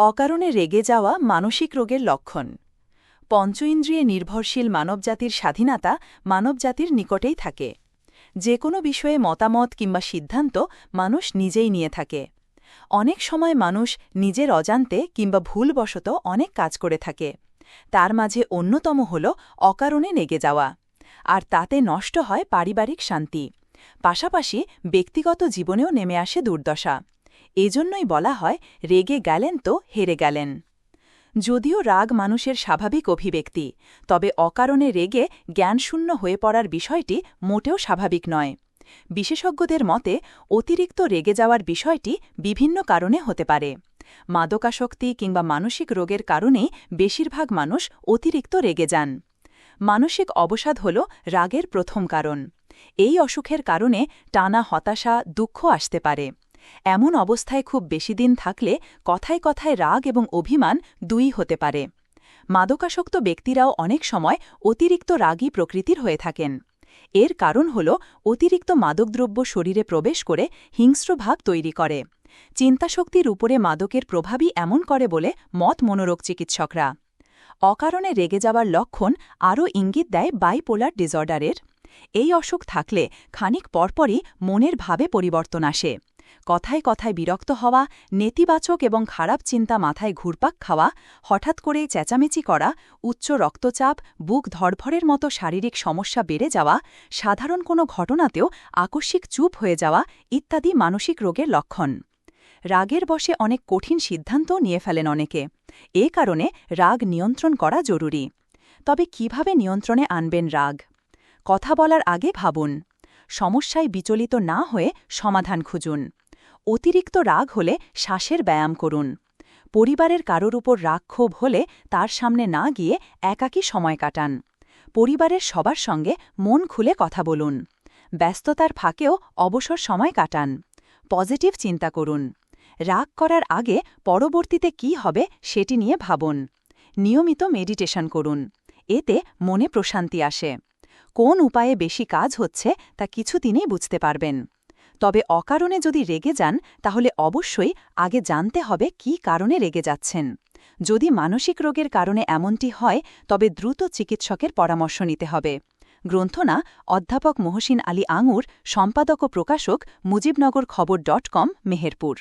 অকারণে রেগে যাওয়া মানসিক রোগের লক্ষণ। পঞ্চ ইন্দ্রিয়ে নির্ভরশীল মানবজাতির স্বাধীনতা মানবজাতির নিকটেই থাকে। যে কোনো বিষয়ে মতামত কিংবা সিদ্ধান্ত মানুষ নিজেই নিয়ে থাকে। অনেক সময় মানুষ নিজের অজান্তে কিংবা ভুলবশত অনেক কাজ করে থাকে। তার মাঝে অন্যতম হল অকারণে নেগে যাওয়া। আর তাতে নষ্ট হয় পারিবারিক শান্তি। পাশাপাশি ব্যক্তিগত জীবনেও নেমে আসে দুর্দশা। এজন্যই বলা হয়, রেগে গেলেন তো হেরে গেলেন। যদিও রাগ মানুষের স্বাভাবিক অভিব্যক্তি, তবে অকারণে রেগে জ্ঞানশূন্য হয়ে পড়ার বিষয়টি মোটেও স্বাভাবিক নয়। বিশেষজ্ঞদের মতে, অতিরিক্ত রেগে যাওয়ার বিষয়টি বিভিন্ন কারণে হতে পারে। মাদকাসক্তি কিংবা মানসিক রোগের কারণেই বেশিরভাগ মানুষ অতিরিক্ত রেগে যান। মানসিক অবসাদ হল রাগের প্রথম কারণ। এই অসুখের কারণে টানা হতাশা, দুঃখ আসতে পারে। এমন অবস্থায় খুব বেশি দিন থাকলে কথায় কথায় রাগ এবং অভিমান দুই হতে পারে। মাদকাসক্ত ব্যক্তিরাও অনেক সময় অতিরিক্ত রাগী প্রকৃতির হয়ে থাকেন। এর কারণ হল অতিরিক্ত মাদকদ্রব্য শরীরে প্রবেশ করে হিংস্র ভাব তৈরি করে। চিন্তাশক্তির উপরে মাদকের প্রভাবই এমন করে বলে মত মনোরোগ চিকিৎসকরা। অকারণে রেগে যাওয়ার লক্ষণ আরও ইঙ্গিত দেয় বাইপোলার ডিসঅর্ডারের এই অসুখ থাকলে খানিক পরপরই মনের ভাবে পরিবর্তন আসে। কথায় কথায় বিরক্ত হওয়া, নেতিবাচক এবং খারাপ চিন্তা মাথায় ঘুরপাক খাওয়া, হঠাৎ করেই চেঁচামেচি করা, উচ্চ রক্তচাপ, বুক ধরভরের মতো শারীরিক সমস্যা বেড়ে যাওয়া, সাধারণ কোনো ঘটনাতেও আকস্মিক চুপ হয়ে যাওয়া ইত্যাদি মানসিক রোগের লক্ষণ। রাগের বসে অনেক কঠিন সিদ্ধান্তও নিয়ে ফেলেন অনেকে। এ কারণে রাগ নিয়ন্ত্রণ করা জরুরি। তবে কীভাবে নিয়ন্ত্রণে আনবেন রাগ? কথা বলার আগে ভাবুন। সমস্যায় বিচলিত না হয়ে সমাধান খুঁজুন। অতিরিক্ত রাগ হলে শ্বাসের ব্যায়াম করুন। পরিবারের কারোর উপর রাগ ক্ষোভ হলে তার সামনে না গিয়ে একাকী সময় কাটান। পরিবারের সবার সঙ্গে মন খুলে কথা বলুন। ব্যস্ততার ফাঁকেও অবসর সময় কাটান। পজিটিভ চিন্তা করুন। রাগ করার আগে পরবর্তীতে কি হবে সেটি নিয়ে ভাবুন। নিয়মিত মেডিটেশন করুন। এতে মনে প্রশান্তি আসে। কোন উপায়ে বেশি কাজ হচ্ছে তা কিছুদিনেই বুঝতে পারবেন। তবে অকারণে যদি রেগে যান, তাহলে অবশ্যই আগে জানতে হবে কি কারণে রেগে যাচ্ছেন। যদি মানসিক রোগের কারণে এমনটি হয়, তবে দ্রুত চিকিৎসকের পরামর্শ নিতে হবে। গ্রন্থনা অধ্যাপক মহসিন আলী আঙুর, সম্পাদক ও প্রকাশক মুজিবনগর খবর ডট কম, মেহেরপুর।